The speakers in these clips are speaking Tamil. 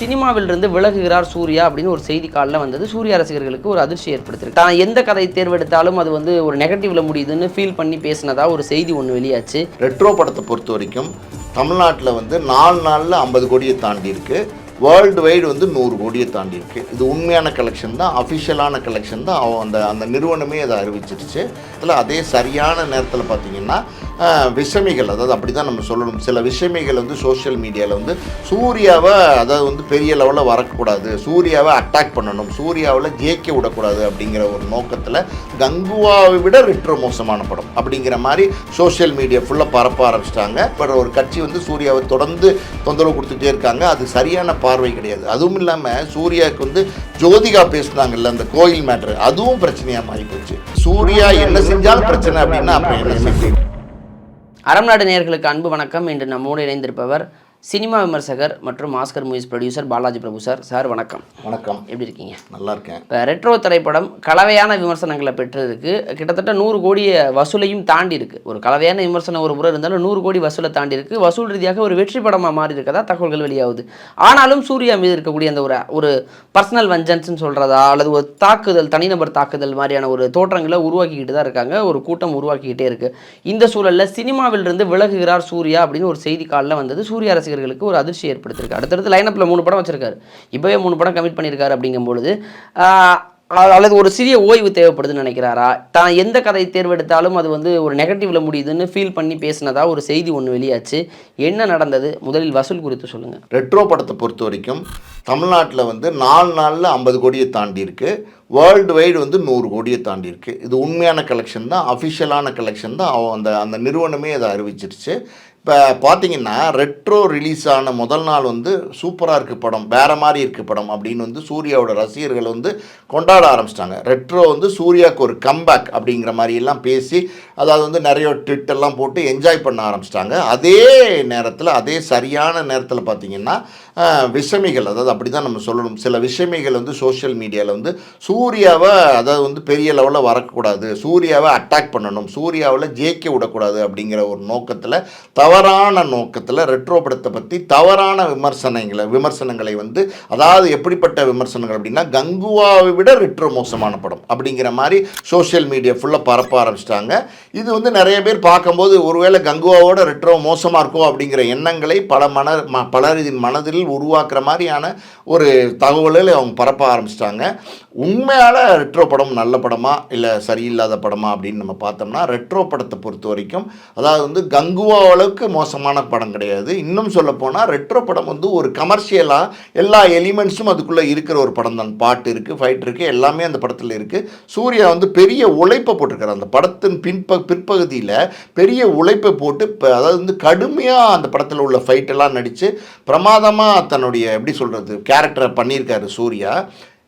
சினிமாவிலிருந்து விலகுகிறார் சூர்யா அப்படின்னு ஒரு செய்தி காலில் வந்தது. சூர்யா ரசிகர்களுக்கு ஒரு அதிர்ச்சி ஏற்படுத்திருக்கு. தான் எந்த கதை தேர்வெடுத்தாலும் அது வந்து ஒரு நெகட்டிவ்ல முடியுதுன்னு ஃபீல் பண்ணி பேசினதா ஒரு செய்தி ஒன்று வெளியாச்சு. ரெட்ரோ படத்தை பொறுத்த வரைக்கும் தமிழ்நாட்டில் வந்து நாலு நாளில் ஐம்பது கோடியை தாண்டி இருக்குது வேர்ல்டு வைடு வந்து நூறு கோடியை தாண்டி இருக்கு இது உண்மையான கலெக்ஷன் தான் அஃபிஷியலான கலெக்ஷன் தான். அவன் அந்த அந்த நிறுவனமே அதை அறிவிச்சிருச்சு. அதில் அதே சரியான நேரத்தில் பார்த்தீங்கன்னா விஷமிகள் அதாவது அப்படி தான் நம்ம சொல்லணும். சில விஷமிகள் வந்து சோஷியல் மீடியாவில் வந்து சூர்யாவை அதாவது வந்து பெரிய லெவலில் வரக்கூடாது. சூர்யாவை அட்டாக் பண்ணணும். சூர்யாவில் ஜெயிக்க விடக்கூடாது அப்படிங்கிற ஒரு நோக்கத்தில் கங்குவாவை விட ரிட்ரோ மோசமான படம் அப்படிங்கிற மாதிரி சோஷியல் மீடியா ஃபுல்லாக பரப்ப ஆரம்பிச்சிட்டாங்க. பட் ஒரு கட்சி வந்து சூர்யாவை தொடர்ந்து தொந்தரவு கொடுத்துட்டே இருக்காங்க. அது சரியான பார்வை கிடையாது. அதுவும் இல்லாமல் சூர்யாவுக்கு வந்து ஜோதிகா பேசினாங்கல்ல அந்த கோயில் மேட்ரு அதுவும் பிரச்சனையாக மாறி போச்சு சூர்யா என்ன செஞ்சாலும் பிரச்சனை அப்படின்னா அப்புறம் என்ன செய்யும் அறம் நாடு அன்பு வணக்கம். இன்று நம்மோடு இணைந்திருப்பவர் சினிமா விமர்சகர் மற்றும் Oscar Movies producer Balaji Prabhu sir. Sir வணக்கம். வணக்கம். எப்படி இருக்கீங்க? நல்லா இருக்கேன் இப்போ ரெட்ரோ திரைப்படம் கலவையான விமர்சனங்களை பெற்றதுக்கு கிட்டத்தட்ட நூறு கோடிய வசூலையும் தாண்டி இருக்கு. ஒரு கலவையான விமர்சனம் ஒரு முறை இருந்தாலும் நூறு கோடி வசூலை தாண்டி இருக்கு. வசூல் ரீதியாக ஒரு வெற்றி படமாக மாறி இருக்கதா தகவல்கள் வெளியாகுது. ஆனாலும் சூர்யா மீது இருக்கக்கூடிய அந்த ஒரு ஒரு பர்சனல் வஞ்சன்ஸ்னு சொல்றதா அல்லது ஒரு தாக்குதல் தனிநபர் தாக்குதல் மாதிரியான ஒரு தோற்றங்களை உருவாக்கிக்கிட்டு தான் இருக்காங்க. ஒரு கூட்டம் உருவாக்கிக்கிட்டே இருக்கு. இந்த சூழல்ல சினிமாவிலிருந்து விலகுகிறார் சூர்யா அப்படின்னு ஒரு செய்தி காலில் வந்தது. சூர்யா ரசிகர்களுக்கு ஒரு அதிர்ச்சி ஏற்படுத்திருக்கு அடுத்தடுத்து லைனப்பில் மூணு படம் வச்சிருக்காரு. இப்போவே மூணு படம் கமிட் பண்ணியிருக்காரு அப்படிங்கும்பொழுது அல்லது ஒரு சிறிய ஓய்வு தேவைப்படுதுன்னு நினைக்கிறாரா? தான் எந்த கதை தேர்வெடுத்தாலும் அது வந்து ஒரு நெகட்டிவ்ல முடியுதுன்னு ஃபீல் பண்ணி பேசினதா ஒரு செய்தி ஒன்று வெளியாச்சு. என்ன நடந்தது? முதலில் வசூல் குறித்து சொல்லுங்க. ரெட்ரோ படத்தை பொறுத்த வரைக்கும் தமிழ்நாட்டில் வந்து நாலு நாளில் ஐம்பது கோடியை தாண்டியிருக்கு வேர்ல்டு வைடு வந்து நூறு கோடியை தாண்டி இருக்குது இது உண்மையான கலெக்ஷன் தான் அஃபிஷியலான கலெக்ஷன் தான். அவன் அந்த அந்த நிறுவனமே அதை அறிவிச்சிருச்சு. இப்போ பார்த்தீங்கன்னா ரெட்ரோ ரிலீஸ் ஆன முதல் நாள் வந்து சூப்பராக இருக்குது படம் வேறு மாதிரி இருக்குது படம் அப்படின்னு வந்து சூர்யாவோட ரசிகர்கள் வந்து கொண்டாட ஆரம்பிச்சிட்டாங்க. ரெட்ரோ வந்து சூர்யாவுக்கு ஒரு கம்பேக் அப்படிங்கிற மாதிரி எல்லாம் பேசி அதாவது வந்து நிறைய ட்விட்டெல்லாம் போட்டு என்ஜாய் பண்ண ஆரம்பிச்சிட்டாங்க. அதே நேரத்தில் அதே சரியான நேரத்தில் பார்த்தீங்கன்னா விஷமிகள் அதாவது அப்படி தான் நம்ம சொல்லணும். சில விஷயமைகள் வந்து சோஷியல் மீடியாவில் வந்து சூர்யாவை அதாவது வந்து பெரிய லெவலில் வரக்கூடாது. சூர்யாவை அட்டாக் பண்ணணும். சூர்யாவில் ஜெயிக்க விடக்கூடாது அப்படிங்கிற ஒரு நோக்கத்தில் தவறான நோக்கத்தில் ரெட்ரோ படத்தை பற்றி தவறான விமர்சனங்களை விமர்சனங்களை வந்து அதாவது எப்படிப்பட்ட விமர்சனங்கள் அப்படின்னா கங்குவாவை விட ரெட்ரோ மோசமான படம் அப்படிங்கிற மாதிரி சோஷியல் மீடியா ஃபுல்லாக பரப்ப ஆரம்பிச்சிட்டாங்க. இது வந்து நிறைய பேர் பார்க்கும்போது ஒருவேளை கங்குவாவோட ரெட்ரோ மோசமாக இருக்கும் அப்படிங்கிற எண்ணங்களை பல மன ம பலரின் மனதில் உருவாக்குற மாதிரியான ஒரு தகவல்களை அவங்க பரப்ப ஆரம்பிச்சிட்டாங்க. உண்மையால் ரெட்ரோ படம் நல்ல படமா இல்லை சரியில்லாத படமா அப்படின்னு நம்ம பார்த்தோம்னா ரெட்ரோ படத்தை பொறுத்த வரைக்கும் அதாவது வந்து கங்குவா அளவுக்கு மோசமான படம் கிடையாது. இன்னும் சொல்ல போனால் ரெட்ரோ படம் வந்து ஒரு கமர்ஷியலாக எல்லா எலிமெண்ட்ஸும் அதுக்குள்ளே இருக்கிற ஒரு படம் தான். பாட்டு இருக்குது ஃபைட் இருக்குது எல்லாமே அந்த படத்தில் இருக்குது சூர்யா வந்து பெரிய உழைப்பை போட்டிருக்காரு. அந்த படத்தின் பின்ப பிற்பகுதியில் பெரிய உழைப்பை போட்டு இப்போ அதாவது வந்து கடுமையாக அந்த படத்தில் உள்ள ஃபைட்டெல்லாம் நடித்து பிரமாதமாக தன்னுடைய எப்படி சொல்கிறது கேரக்டரை பண்ணியிருக்காரு சூர்யா.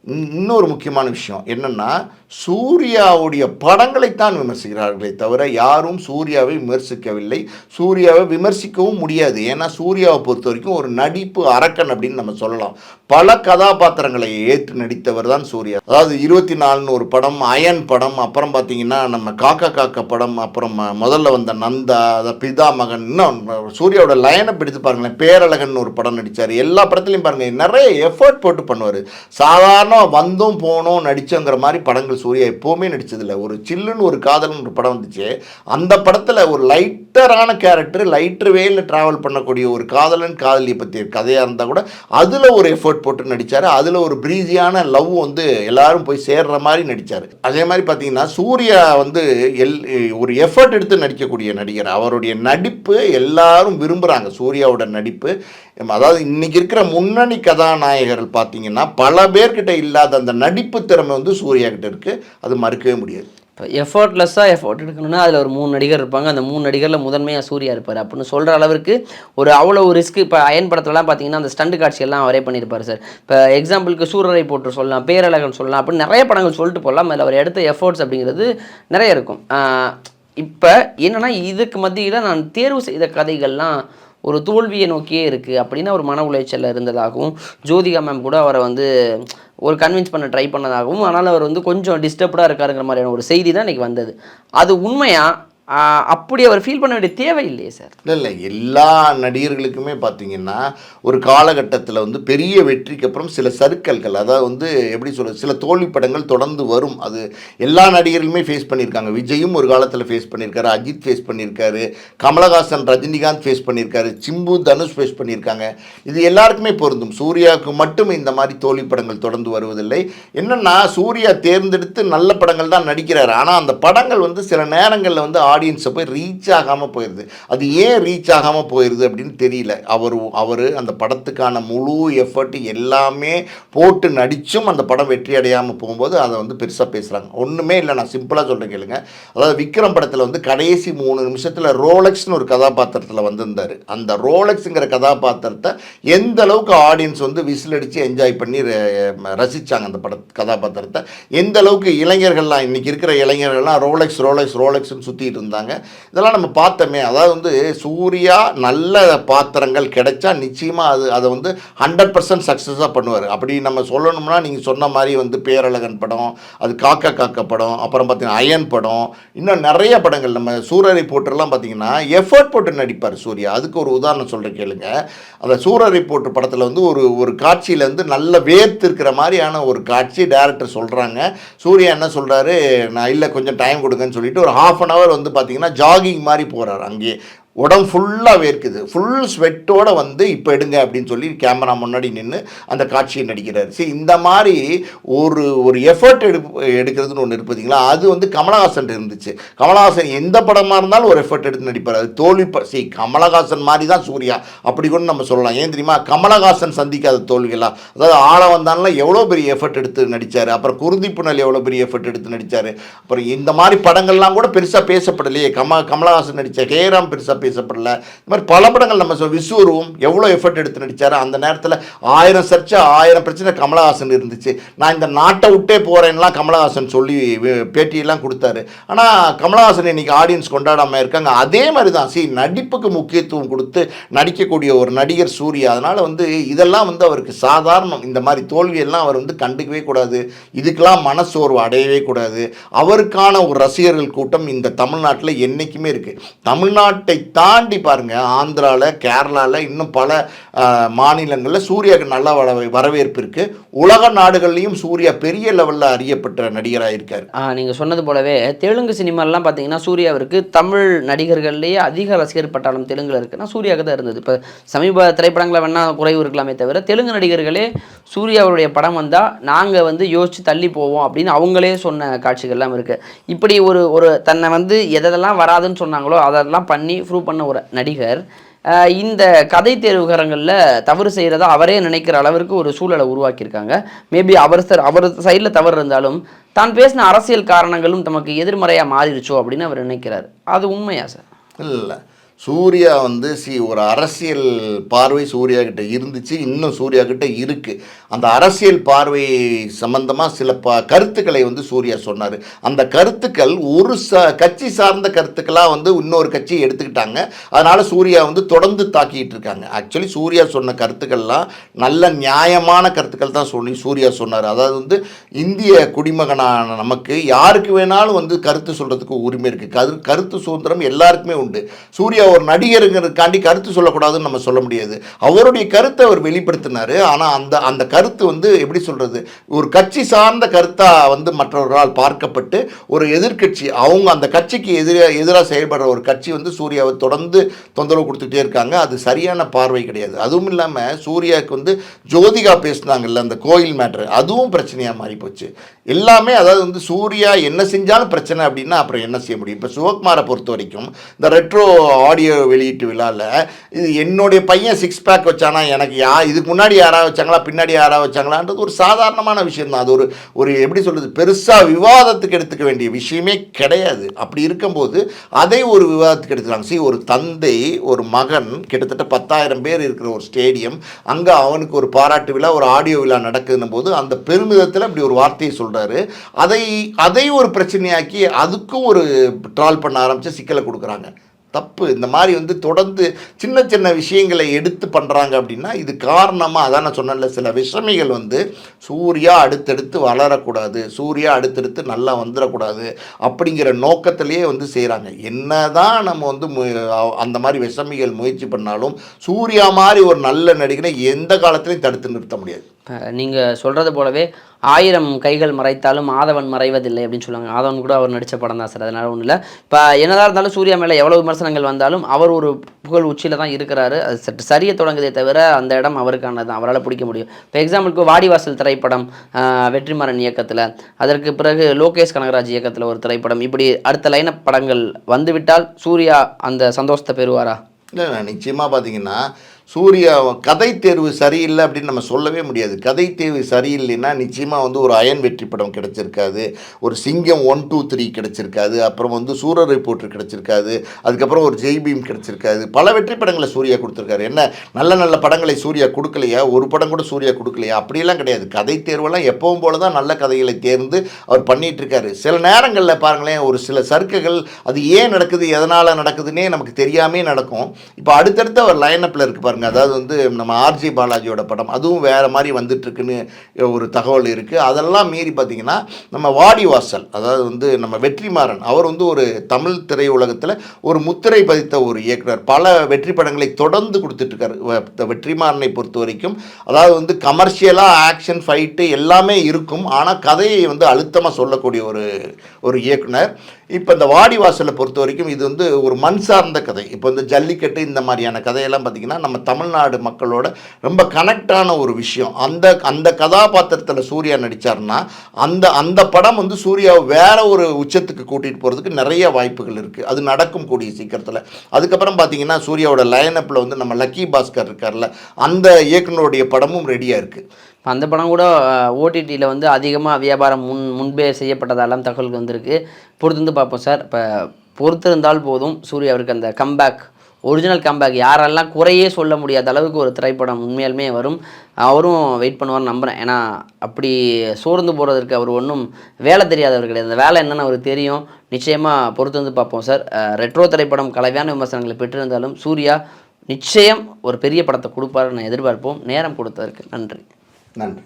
இன்னொரு முக்கியமான விஷயம் என்னென்னா சூர்யாவுடைய படங்களைத்தான் விமர்சிக்கிறார்களே தவிர யாரும் சூர்யாவை விமர்சிக்கவில்லை. சூர்யாவை விமர்சிக்கவும் முடியாது. ஏன்னா சூர்யாவை பொறுத்த வரைக்கும் ஒரு நடிப்பு அரக்கன் அப்படின்னு நம்ம சொல்லலாம். பல கதாபாத்திரங்களை ஏற்று நடித்தவர் தான் சூர்யா. அதாவது இருபத்தி நாலுன்னு ஒரு படம் அயன் படம் அப்புறம் பார்த்தீங்கன்னா நம்ம காக்கா காக்கா படம் அப்புறம் ம- முதல்ல வந்த நந்தா அதை பிதா மகன் இன்னும் சூர்யாவோட லைனை பிடித்து பாருங்களேன். பேரழகன் ஒரு படம் நடித்தார் எல்லா படத்துலையும் பாருங்கள் நிறைய எஃபர்ட் போட்டு பண்ணுவார். சாதாரண வந்தோம் போனோம் நடித்தோங்கிற மாதிரி படங்கள் சூர்யா எப்போவுமே நடித்ததில்ல ஒரு சில்லுன்னு ஒரு காதல்னு ஒரு படம் வந்துச்சு. அந்த படத்தில் ஒரு லைட்டரான கேரக்டர் லைட்டர் வேயில் ட்ராவல் பண்ணக்கூடிய ஒரு காதலன் காதலியை பற்றிய கதையாக இருந்தால் கூட அதில் ஒரு எஃபர்ட் போட்டு நடித்தார் அதில் ஒரு ப்ரீஸியான லவ் வந்து எல்லாரும் போய் சேர்ற மாதிரி நடித்தார் அதே மாதிரி பார்த்தீங்கன்னா சூர்யா வந்து எல் ஒரு எஃபர்ட் எடுத்து நடிக்கக்கூடிய நடிகர். அவருடைய நடிப்பு எல்லாரும் விரும்புகிறாங்க சூர்யாவோட நடிப்பு அதாவது இன்றைக்கி இருக்கிற முன்னணி கதாநாயகர்கள் பார்த்தீங்கன்னா பல பேர்கிட்ட இல்லாத அந்த நடிப்பு திறமை வந்து சூர்யா கிட்ட இருக்கு. அது மறுக்கவே முடியாது. இப்போ எஃபர்ட்லெஸ்ஸாக எஃபோர்ட் எடுக்கணும்னா அதில் ஒரு மூணு நடிகர் இருப்பாங்க. அந்த மூணு நடிகரில் முதன்மையாக சூர்யா இருப்பார். அப்படின்னு சொல்கிற அளவுக்கு ஒரு அவ்வளோ ஒரு ரிஸ்க் இப்போ அயன் படத்துலலாம் பார்த்தீங்கன்னா அந்த ஸ்டண்ட் காட்சியெல்லாம் அவரே பண்ணியிருப்பார் சார் இப்போ எக்ஸாம்பிளுக்கு சூரரை போட்டு சொல்லலாம் பேரழகன் சொல்லலாம் அப்படின்னு நிறைய படங்கள் சொல்லிட்டு போகலாம் அதில் அவர் எடுத்த எஃபர்ட்ஸ் அப்படிங்கிறது நிறைய இருக்கும். இப்போ என்னன்னா இதுக்கு மத்தியில் நான் தேர்வு செய்த கதைகள்லாம் ஒரு தோல்வியை நோக்கியே இருக்குது அப்படின்னு ஒரு மன உளைச்சலில் இருந்ததாகவும் ஜோதிகா மேம் கூட அவரை வந்து ஒரு கன்வின்ஸ் பண்ண ட்ரை பண்ணதாகவும் ஆனால் அவர் வந்து கொஞ்சம் டிஸ்டர்ப்டாக இருக்காருங்கிற மாதிரியான ஒரு செய்தி தான் இன்றைக்கி வந்தது. அது உண்மையாக அப்படி அவர் ஃபீல் பண்ண வேண்டிய தேவை இல்லையே சார் இல்லை இல்லை எல்லா நடிகர்களுக்குமே பார்த்தீங்கன்னா ஒரு காலகட்டத்தில் வந்து பெரிய வெற்றிக்கு அப்புறம் சில சர்க்கல்கள் அதாவது வந்து எப்படி சொல்கிறது சில தோல்வி படங்கள் தொடர்ந்து வரும். அது எல்லா நடிகர்களுமே ஃபேஸ் பண்ணியிருக்காங்க. விஜயும் ஒரு காலத்தில் ஃபேஸ் பண்ணியிருக்காரு அஜித் ஃபேஸ் பண்ணியிருக்காரு கமலஹாசன் ரஜினிகாந்த் ஃபேஸ் பண்ணியிருக்காரு சிம்பு தனுஷ் ஃபேஸ் பண்ணியிருக்காங்க. இது எல்லாருக்குமே பொருந்தும். சூர்யாவுக்கு மட்டும் இந்த மாதிரி தோல்வி படங்கள் தொடர்ந்து வருவதில்லை. என்னன்னா சூர்யா தேர்ந்தெடுத்து நல்ல படங்கள் தான் நடிக்கிறாரு. ஆனால் அந்த படங்கள் வந்து சில நேரங்களில் வந்து ஆடியன்ஸை போய் ரீச் ஆகாமல் போயிடுது அது ஏன் ரீச் ஆகாமல் போயிடுது அப்படின்னு தெரியல. அவர் அவர் அந்த படத்துக்கான முழு எஃபர்ட் எல்லாமே போட்டு நடித்தும் அந்த படம் வெற்றி அடையாமல் போகும்போது அதை வந்து பெருசாக பேசுகிறாங்க ஒன்றுமே இல்லை நான் சிம்பிளாக சொல்கிறேன் கேளுங்க. அதாவது விக்ரம் படத்தில் வந்து கடைசி மூணு நிமிஷத்தில் ரோலெக்ஸ்னு ஒரு கதாபாத்திரத்தில் வந்திருந்தார். அந்த ரோலெக்ஸுங்கிற கதாபாத்திரத்தை எந்த அளவுக்கு ஆடியன்ஸ் வந்து விசில் அடித்து என்ஜாய் பண்ணி ரசித்தாங்க அந்த பட கதாபாத்திரத்தை? எந்த அளவுக்கு இளைஞர்கள்லாம் இன்றைக்கி இருக்கிற இளைஞர்கள்லாம் ரோலெக்ஸ் ரோலெக்ஸ் ரோலெக்ஸ்னு சுற்றிட்டு இருந்தாங்க. இதெல்லாம் நம்ம பார்த்தோமே அதாவது வந்து சூர்யா நல்ல பாத்திரங்கள் கிடைச்சா நிச்சயமாக அது அதை வந்து ஹண்ட்ரட் பர்சன்ட் சக்ஸஸாக பண்ணுவார். அப்படி நம்ம சொல்லணும்னா நீங்கள் சொன்ன மாதிரி வந்து பேரழகன் படம் அது காக்கா காக்க படம் அப்புறம் பார்த்தீங்கன்னா அயன் படம் இன்னும் நிறைய படங்கள். நம்ம சூரரை போட்டுலாம் பார்த்தீங்கன்னா எஃபர்ட் போட்டு நடிப்பார் சூர்யா. அதுக்கு ஒரு உதாரணம் சொல்கிறேன் கேளுங்க. அந்த சூரரை போட்டு படத்தில் வந்து ஒரு ஒரு காட்சியில் வந்து நல்ல வேர்த்து இருக்கிற மாதிரியான ஒரு காட்சி டேரக்டர் சொல்கிறாங்க சூர்யா என்ன சொல்கிறாரு நான் இல்லை கொஞ்சம் டைம் கொடுங்கன்னு சொல்லிட்டு ஒரு ஹாஃப் அன் ஹவர் வந்து பார்த்தீங்கன்னா ஜாகிங் மாதிரி போகிறார் அங்கேயே. உடம்பு ஃபுல்லாக வேர்க்குது. ஃபுல் ஸ்வெட்டோடு வந்து இப்போ எடுங்க அப்படின்னு சொல்லி கேமரா முன்னாடி நின்று அந்த காட்சியை நடிக்கிறார். சரி இந்த மாதிரி ஒரு ஒரு எஃபர்ட் எடு எடுக்கிறதுன்னு ஒன்று இருப்பதுங்களா அது வந்து கமலஹாசன் இருந்துச்சு. கமலஹாசன் எந்த படமாக இருந்தாலும் ஒரு எஃபர்ட் எடுத்து நடிப்பார். அது தோல்வி சரி கமலஹாசன் மாதிரி தான் சூர்யா. அப்படி கூட நம்ம சொல்லலாம். ஏன் தெரியுமா? கமலஹாசன் சந்திக்காத தோல்விகளா? அதாவது ஆள வந்தாலும் எவ்வளோ பெரிய எஃபர்ட் எடுத்து நடித்தார் அப்புறம் குருதி புனல் எவ்வளோ பெரிய எஃபர்ட் எடுத்து நடித்தார் அப்புறம் இந்த மாதிரி படங்கள்லாம் கூட பெருசாக பேசப்படலையே. கம கமலஹாசன் நடித்த ஹேராம் பெருசாக பேசப்படல. இந்த மாதிரி பல படங்கள் நம்ம சொல் விஸ்வரூபம் எவ்வளோ எஃபர்ட் எடுத்து நடித்தார் அந்த நேரத்தில் ஆயிரம் சர்ச்சை ஆயிரம் பிரச்சனை கமலஹாசன் இருந்துச்சு. நான் இந்த நாட்டை விட்டே போகிறேன்லாம் கமலஹாசன் சொல்லி பேட்டியெல்லாம் கொடுத்தாரு. ஆனால் கமலஹாசன் இன்னைக்கு ஆடியன்ஸ் கொண்டாடாமல் இருக்காங்க. அதே மாதிரி தான் சி நடிப்புக்கு முக்கியத்துவம் கொடுத்து நடிக்கக்கூடிய ஒரு நடிகர் சூர்யா. அதனால் வந்து இதெல்லாம் வந்து அவருக்கு சாதாரணம். இந்த மாதிரி தோல்வியெல்லாம் அவர் வந்து கண்டுக்கவே கூடாது. இதுக்கெல்லாம் மனசோர்வு அடையவே கூடாது. அவருக்கான ஒரு ரசிகர்கள் கூட்டம் இந்த தமிழ்நாட்டில் என்றைக்குமே இருக்குது தமிழ்நாட்டை தாண்டி பாருங்கள் ஆந்திராவில் கேரளாவில் இன்னும் பல மாநிலங்களில் சூர்யாவுக்கு நல்ல வர- வரவேற்பு இருக்குது உலக நாடுகள்லையும் சூர்யா பெரிய லெவலில் அறியப்பட்ட நடிகராக இருக்கார். நீங்கள் சொன்னது போலவே தெலுங்கு சினிமாலெலாம் பார்த்தீங்கன்னா சூர்யாவிற்கு தமிழ் நடிகர்கள்லேயே அதிக ரசிகர் பட்டாளம் தெலுங்கில் இருக்குன்னா சூர்யாவுக்கு தான் இருந்தது. இப்போ சமீப திரைப்படங்களை வேணால் குறைவு இருக்கலாமே தவிர தெலுங்கு நடிகர்களே சூர்யாவுடைய படம் வந்தால் நாங்கள் வந்து யோசித்து தள்ளி போவோம் அப்படின்னு அவங்களே சொன்ன காட்சிகள்லாம் இருக்குது இப்படி ஒரு ஒரு தன்னை வந்து எதெல்லாம் வராதுன்னு சொன்னாங்களோ அதெல்லாம் பண்ணி ப்ரூவ் பண்ண ஒரு நடிகர். இந்த கதை தேர்வுகரங்களில் தவறு செய்கிறதா அவரே நினைக்கிற அளவிற்கு ஒரு சூழலை உருவாக்கியிருக்காங்க. மேபி அவர் சார் அவர் சைடில் தவறு இருந்தாலும் தான் பேசின அரசியல் காரணங்களும் தமக்கு எதிர்மறையாக மாறிடுச்சோ அப்படின்னு அவர் நினைக்கிறார். அது உண்மையா சார்? இல்லை. சூர்யா வந்து சி ஒரு அரசியல் பார்வை சூர்யா கிட்ட இருந்துச்சு இன்னும் சூர்யா கிட்ட இருக்கு. அந்த அரசியல் பார்வை சம்பந்தமாக சில ப கருத்துக்களை வந்து சூர்யா சொன்னார். அந்த கருத்துக்கள் ஒரு ச கட்சி சார்ந்த கருத்துக்களாக வந்து இன்னொரு கட்சி எடுத்துக்கிட்டாங்க. அதனால் சூர்யா வந்து தொடர்ந்து தாக்கிட்டு இருக்காங்க. ஆக்சுவலி சூர்யா சொன்ன கருத்துக்கள்லாம் நல்ல நியாயமான கருத்துக்கள் தான் சொல்லி சூர்யா சொன்னார். அதாவது வந்து இந்திய குடிமகனான நமக்கு யாருக்கு வேணாலும் வந்து கருத்து சொல்கிறதுக்கு உரிமை இருக்குது கரு கருத்து சுதந்திரம் எல்லாருக்குமே உண்டு. சூர்யா ஒரு நடிகருங்கிறதுக்காண்டி கருத்து சொல்லக்கூடாதுன்னு நம்ம சொல்ல முடியாது. அவருடைய கருத்தை அவர் வெளிப்படுத்தினார். ஆனால் அந்த அந்த கருத்து வந்து எப்படி சொல்கிறது ஒரு கட்சி சார்ந்த கருத்தாக வந்து மற்றவர்களால் பார்க்கப்பட்டு ஒரு எதிர்க்கட்சி அவங்க அந்த கட்சிக்கு எதிராக எதிராக செயல்படுற ஒரு கட்சி வந்து சூர்யாவை தொடர்ந்து தொந்தரவு கொடுத்துட்டே இருக்காங்க. அது சரியான பார்வை கிடையாது. அதுவும் இல்லாமல் சூர்யாவுக்கு வந்து ஜோதிகா பேசினாங்கல்ல அந்த கோயில் மேட்ரு. அதுவும் பிரச்சனையாக மாறி போச்சு எல்லாமே அதாவது வந்து சூர்யா என்ன செஞ்சாலும் பிரச்சனை அப்படின்னா அப்புறம் என்ன செய்ய முடியும்? இப்போ சிவகுமாரை பொறுத்த வரைக்கும் இந்த ரெட்ரோ ஆடியோ வெளியீட்டு விழாவில் இது என்னுடைய பையன் சிக்ஸ் பேக் வச்சானா எனக்கு யா இதுக்கு முன்னாடி யாராக வச்சாங்களா பின்னாடி யாராக வச்சாங்களான்றது ஒரு சாதாரணமான விஷயம் தான் அது ஒரு ஒரு எப்படி சொல்கிறது பெருசாக விவாதத்துக்கு எடுத்துக்க வேண்டிய விஷயமே கிடையாது. அப்படி இருக்கும்போது அதை ஒரு விவாதத்துக்கு எடுத்துக்கிறாங்க சரி ஒரு தந்தை ஒரு மகன் கிட்டத்தட்ட பத்தாயிரம் பேர் இருக்கிற ஒரு ஸ்டேடியம் அங்கே அவனுக்கு ஒரு பாராட்டு விழா ஒரு ஆடியோ விழா நடக்குதுன்னும் போது அந்த பெருமிதத்தில் அப்படி ஒரு வார்த்தையை சொல்கிறாரு அதை அதை ஒரு பிரச்சனையாக்கி அதுக்கும் ஒரு ட்ரால் பண்ண ஆரம்பித்து சிக்கலை கொடுக்குறாங்க. தப்பு. இந்த மாதிரி வந்து தொடர்ந்து சின்ன சின்ன விஷயங்களை எடுத்து பண்ணுறாங்க அப்படின்னா இது காரணமாக அதான் நான் சொன்னேன்ல சில விஷமிகள் வந்து சூர்யா அடுத்தடுத்து வளரக்கூடாது சூர்யா அடுத்தடுத்து நல்லா வந்துடக்கூடாது அப்படிங்கிற நோக்கத்திலேயே வந்து செய்கிறாங்க என்னதான் நம்ம வந்து மு- அந்த மாதிரி விஷமிகள் முயற்சி பண்ணாலும் சூர்யா மாதிரி ஒரு நல்ல நடிகனை எந்த காலத்திலையும் தடுத்து நிறுத்த முடியாது. நீங்கள் சொல்கிறது போலவே ஆயிரம் கைகள் மறைத்தாலும் ஆதவன் மறைவதில்லை அப்படின்னு சொல்லுவாங்க. ஆதவன் கூட அவர் நடித்த படம் தான் சார். அதனால் ஒன்றும் இல்லை. இப்போ என்னதான் இருந்தாலும் சூர்யா மேலே எவ்வளோ விமர்சனங்கள் வந்தாலும் அவர் ஒரு புகழ் உச்சியில் தான் இருக்கிறாரு. அது சற்று சரிய தொடங்குதே தவிர அந்த இடம் அவருக்கானது தான் அவரால் பிடிக்க முடியும். இப்போ எக்ஸாம்பிளுக்கு வாடிவாசல் திரைப்படம் வெற்றிமாறன் இயக்கத்தில் அதற்கு பிறகு லோகேஷ் கனகராஜ் இயக்கத்தில் ஒரு திரைப்படம். இப்படி அடுத்த லைன படங்கள் வந்துவிட்டால் சூர்யா அந்த சந்தோஷத்தை பெறுவாரா? இல்லை நிச்சயமாக பார்த்தீங்கன்னா சூர்யா கதை தேர்வு சரியில்லை அப்படின்னு நம்ம சொல்லவே முடியாது. கதை தேர்வு சரியில்லைன்னா நிச்சயமாக வந்து ஒரு அயன் வெற்றி படம் கிடச்சிருக்காது. ஒரு சிங்கம் ஒன் டூ த்ரீ கிடச்சிருக்காது. அப்புறம் வந்து சூரர் ரிப்போர்ட்டர் கிடைச்சிருக்காது. அதுக்கப்புறம் ஒரு ஜெய் பீம் பல வெற்றி படங்களை சூர்யா கொடுத்துருக்காரு. என்ன? நல்ல நல்ல படங்களை சூர்யா கொடுக்கலையா? ஒரு படம் கூட சூர்யா கொடுக்கலையா? அப்படியெல்லாம் கிடையாது. கதை தேர்வெல்லாம் எப்பவும் போல தான் நல்ல கதைகளை தேர்ந்து அவர் பண்ணிகிட்டு இருக்காரு சில நேரங்களில் பாருங்களேன் ஒரு சில சர்க்குகள் அது ஏன் நடக்குது எதனால் நடக்குதுன்னே நமக்கு தெரியாமே நடக்கும். இப்போ அடுத்தடுத்த ஒரு லைனப்பில் இருக்கு பாருங்க அதாவது வந்து நம்ம ஆர்ஜி பாலாஜியோட படம் அதுவும் வேற மாதிரி வந்துட்டு இருக்குன்னு ஒரு தகவல் இருக்கு. அதெல்லாம் மீறி பார்த்தீங்கன்னா நம்ம வாடிவாசல் அதாவது வந்து நம்ம வெற்றிமாறன் அவர் வந்து ஒரு தமிழ் திரையுலகத்தில் ஒரு முத்திரை பதித்த ஒரு இயக்குனர். பல வெற்றி படங்களை தொடர்ந்து கொடுத்துட்டு இருக்காரு வெற்றிமாறனை பொறுத்த வரைக்கும். அதாவது வந்து கமர்ஷியலாக ஆக்ஷன் ஃபைட்டு எல்லாமே இருக்கும். ஆனால் கதையை வந்து அழுத்தமாக சொல்லக்கூடிய ஒரு ஒரு இயக்குனர். இப்போ இந்த வாடிவாசலை பொறுத்த வரைக்கும் இது வந்து ஒரு மண் சார்ந்த கதை. இப்போ இந்த ஜல்லிக்கட்டு இந்த மாதிரியான கதையெல்லாம் பார்த்திங்கன்னா நம்ம தமிழ்நாடு மக்களோட ரொம்ப கனெக்டான ஒரு விஷயம். அந்த அந்த கதாபாத்திரத்தில் சூர்யா நடித்தார்னா அந்த அந்த படம் வந்து சூர்யாவை வேற ஒரு உச்சத்துக்கு கூட்டிகிட்டு போகிறதுக்கு நிறைய வாய்ப்புகள் இருக்குது அது நடக்கும் கூடிய சீக்கிரத்தில். அதுக்கப்புறம் பார்த்தீங்கன்னா சூர்யாவோட லைனப்பில் வந்து நம்ம லக்கி பாஸ்கர் இருக்கார்ல அந்த இயக்குனருடைய படமும் ரெடியாக இருக்குது இப்போ அந்த படம் கூட ஓடிடியில் வந்து அதிகமாக வியாபாரம் முன் முன்பே செய்யப்பட்டதாலாம் தகவல் வந்திருக்கு. பொறுத்திருந்து பார்ப்போம் சார். இப்போ பொறுத்திருந்தால் போதும் சூர்யா அவருக்கு அந்த கம்பேக் ஒரிஜினல் கம்பேக் யாரெல்லாம் குறையே சொல்ல முடியாத அளவுக்கு ஒரு திரைப்படம் உண்மையாலுமே வரும். அவரும் வெயிட் பண்ணுவார்னு நம்புகிறேன் ஏன்னா அப்படி சோர்ந்து போகிறதற்கு அவர் ஒன்றும் வேலை தெரியாதவர் கிடையாது அந்த வேலை என்னென்னு அவருக்கு தெரியும். நிச்சயமாக பொறுத்து வந்து பார்ப்போம் சார் ரெட்ரோ திரைப்படம் கலவையான விமர்சனங்களை பெற்றிருந்தாலும் சூர்யா நிச்சயம் ஒரு பெரிய படத்தை கொடுப்பாருன்னு எதிர்பார்ப்போம். நேரம் கொடுத்ததற்கு நன்றி. நன்றி.